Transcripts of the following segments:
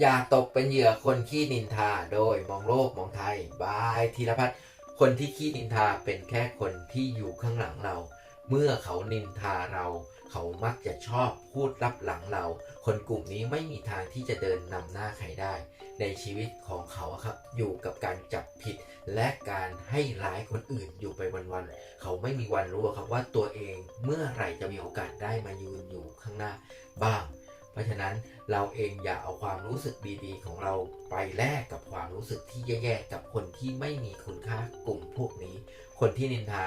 อย่าตกเป็นเหยื่อคนขี้นินทาโดยมองโลกมองไทย บายธีรพัฒน์คนที่ขี้นินทาเป็นแค่คนที่อยู่ข้างหลังเรา เมื่อเขานินทาเรา เขามักจะชอบพูดรับหลังเรา คนกลุ่มนี้ไม่มีทางที่จะเดินนำหน้าใครได้ ในชีวิตของเขาครับ อยู่กับการจับผิด และการให้ร้ายคนอื่นอยู่ไปวันๆเขาไม่มีวันรู้ครับว่าตัวเองเมื่อไหร่จะมีโอกาสได้มายืนอยู่ข้างหน้าบ้าง เพราะฉะนั้นเราเองอย่าเอาความรู้สึกดีๆ ของเราไปแลกกับความรู้สึกที่แย่ๆกับคนที่ไม่มีคุณค่ากลุ่มพวกนี้ คนที่นินทา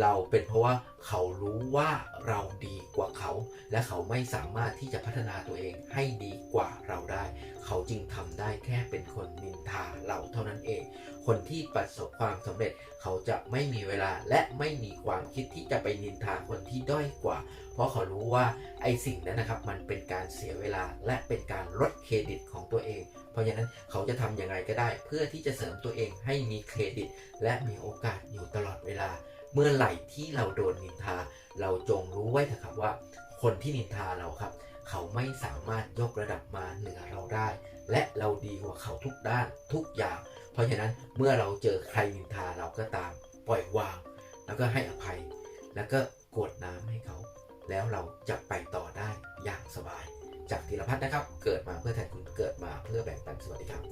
เราเป็นเพราะว่าเขารู้ว่าเราดีกว่าเขา และเขาไม่สามารถที่จะพัฒนาตัวเองให้ดีกว่าเราได้ เขาจึงทำได้แค่เป็นคนนินทาเราเท่านั้นเอง คนที่ประสบความสำเร็จเขาจะไม่มีเวลาและไม่มีความคิดที่จะไปนินทาคนที่ด้อยกว่า เพราะเขารู้ว่าไอ้สิ่งนั้นนะครับมันเป็นการเสียเวลาและเป็นการลดเครดิตของตัวเอง เพราะฉะนั้นเขาจะทำยังไงก็ได้ เพื่อที่จะเสริมตัวเองให้มีเครดิต และมีโอกาสอยู่ตลอดเวลา เมื่อไหร่ที่เราโดนนินทา เราจงรู้ไว้เถอะครับว่า คนที่นินทาเราครับ เขาไม่สามารถยกระดับมาเหนือเราได้ และเราดีกว่าเขาทุกด้านทุกอย่าง เพราะฉะนั้นเมื่อเราเจอใครนินทาเราก็ตาม ปล่อยวาง แล้วก็ให้อภัย แล้วก็กวดน้ำให้เขา แล้วเราจะไปต่อได้อย่างสบาย จากธีรพัฒน์นะครับ เกิดมาเพื่อแทนคุณเกิดมาเพื่อแบ่งปันสวัสดีครับ